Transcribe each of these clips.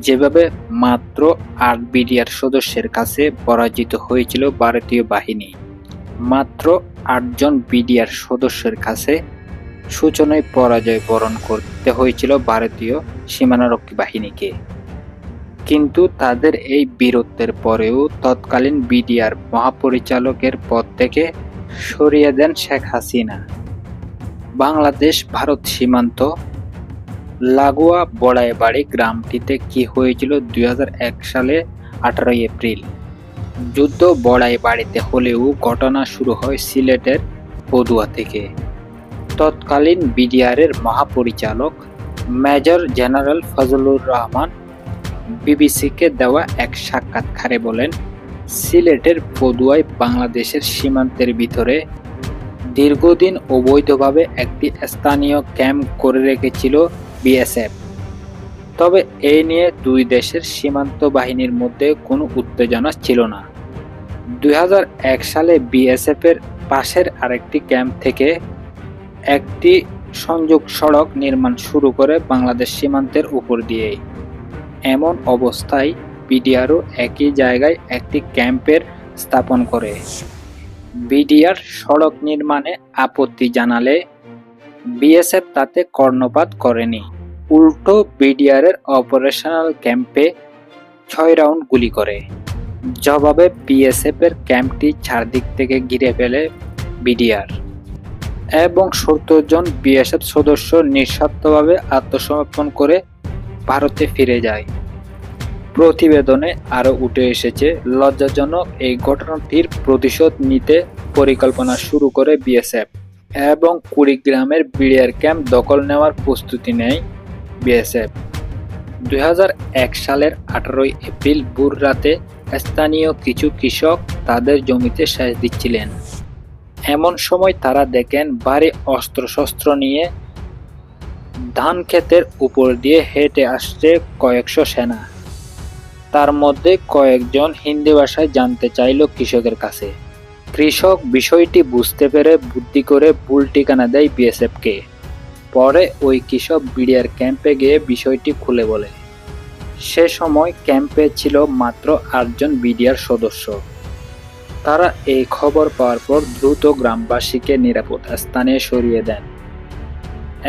যেভাবে মাত্র আট বিডিআর সদস্যের কাছে পরাজিত হয়েছিল ভারতীয় বাহিনী, মাত্র আটজন বিডিআর সদস্যের কাছে সূচনায় পরাজয় বরণ করতে হয়েছিল ভারতীয় সীমানারক্ষী বাহিনীকে। কিন্তু তাদের এই বীরত্বের পরেও তৎকালীন বিডিআর মহাপরিচালকের পদ থেকে সরিয়ে দেন শেখ হাসিনা। বাংলাদেশ ভারত সীমান্ত লাগোয়া বড়াইবাড়ি গ্রামটিতে কি হয়েছিল দুই হাজার এক সালে আঠারোই এপ্রিল? যুদ্ধ বড়াইবাড়িতে হলেও ঘটনা শুরু হয় সিলেটের পদুয়া থেকে। তৎকালীন বিডিআরের মহাপরিচালক মেজর জেনারেল ফজলুর রহমান বিবিসিকে দেওয়া এক সাক্ষাৎকারে বলেন, সিলেটের পদুয়ায় বাংলাদেশের সীমান্তের ভিতরে দীর্ঘদিন অবৈধভাবে একটি স্থানীয় ক্যাম্প করে রেখেছিল বিএসএফ। তবে এই নিয়ে দুই দেশের সীমান্ত বাহিনীর মধ্যে কোনো উত্তেজনা ছিল না। দুই হাজার এক সালে বিএসএফ এর পাশের আরেকটি ক্যাম্প থেকে একটি সংযোগ সড়ক নির্মাণ শুরু করে বাংলাদেশ সীমান্তের উপর দিয়ে। এমন অবস্থায় বিডিআরও একই জায়গায় একটি ক্যাম্পের স্থাপন করে। বিডিআর সড়ক নির্মাণে আপত্তি জানালে বিএসএফ তাতে কর্ণপাত করেনি। উল্টো বিডিআর এর অপারেশনাল ক্যাম্পে ছয় রাউন্ড গুলি করে। জবাবে বিএসএফ এর ক্যাম্পটি চারদিক থেকে ঘিরে ফেলে বিডিআর। এবং সত্তর জন বিএসএফ সদস্য নিঃস্বার্থভাবে আত্মসমর্পণ করে ভারতে ফিরে যায়। প্রতিবেদনে আরও উঠে এসেছে, লজ্জাজনক এই ঘটনাটির প্রতিশোধ নিতে পরিকল্পনা শুরু করে বিএসএফ। এবং কুড়িগ্রামের বিড়িয়ার ক্যাম্প দখল নেওয়ার প্রস্তুতি নেয় বিএসএফ। দুই হাজার এক সালের আঠারোই এপ্রিল ভোর রাতে স্থানীয় কিছু কৃষক তাদের জমিতে সেচ দিচ্ছিলেন। এমন সময় তারা দেখেন ভারী অস্ত্রশস্ত্র নিয়ে ধান ক্ষেতের উপর দিয়ে হেঁটে আসছে কয়েকশো সেনা। তার মধ্যে কয়েকজন হিন্দি ভাষায় জানতে চাইল কৃষকের কাছে। কৃষক বিষয়টি বুঝতে পেরে বুদ্ধি করে ভুল ঠিকানা দেয় বিএসএফকে। পরে ওই কৃষক বিডিআর ক্যাম্পে গিয়ে বিষয়টি খুলে বলে। সে সময় ক্যাম্পে ছিল মাত্র আটজন বিডিআর সদস্য। তারা এই খবর পাওয়ার পর দ্রুত গ্রামবাসীকে নিরাপদ স্থানে সরিয়ে দেন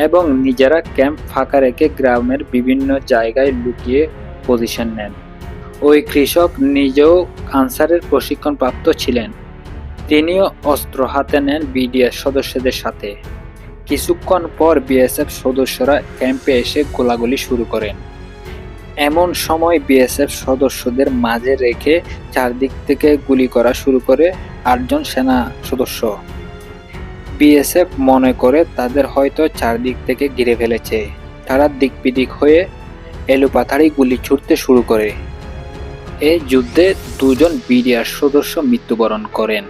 এবং নিজেরা ক্যাম্প ফাঁকা রেখে গ্রামের বিভিন্ন জায়গায় লুকিয়ে পজিশন নেন। ওই কৃষক নিজেও আনসারের প্রশিক্ষণপ্রাপ্ত ছিলেন। তিনিও অস্ত্র হাতে নেন বিডিএস সদস্যদের সাথে। কিছুক্ষণ পর বিএসএফ সদস্যরা ক্যাম্পে এসে গোলাগুলি শুরু করেন। এমন সময় বিএসএফ সদস্যদের মাঝে রেখে চারদিক থেকে গুলি করা শুরু করে আটজন সেনা সদস্য। বিএসএফ মনে করে তাদের হয়তো চারদিক থেকে ঘিরে ফেলেছে। তারা দিকবিদিক হয়ে এলোপাথাড়ি গুলি ছুটতে শুরু করে। এই যুদ্ধে দুজন বিডিআর সদস্য মৃত্যুবরণ করেন।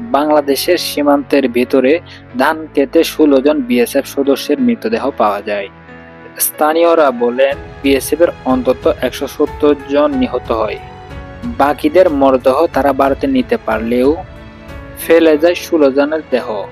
বাংলাদেশের সীমান্তের ভেতরে ধান কেটে ষোলো জন বিএসএফ সদস্যের মৃতদেহ পাওয়া যায়। স্থানীয়রা বলেন বিএসএফ এর অন্তত একশো সত্তর জন নিহত হয়। বাকিদের মরদেহ তারা ভারতে নিতে পারলেও ফেলে যায় ষোলো জনের দেহ।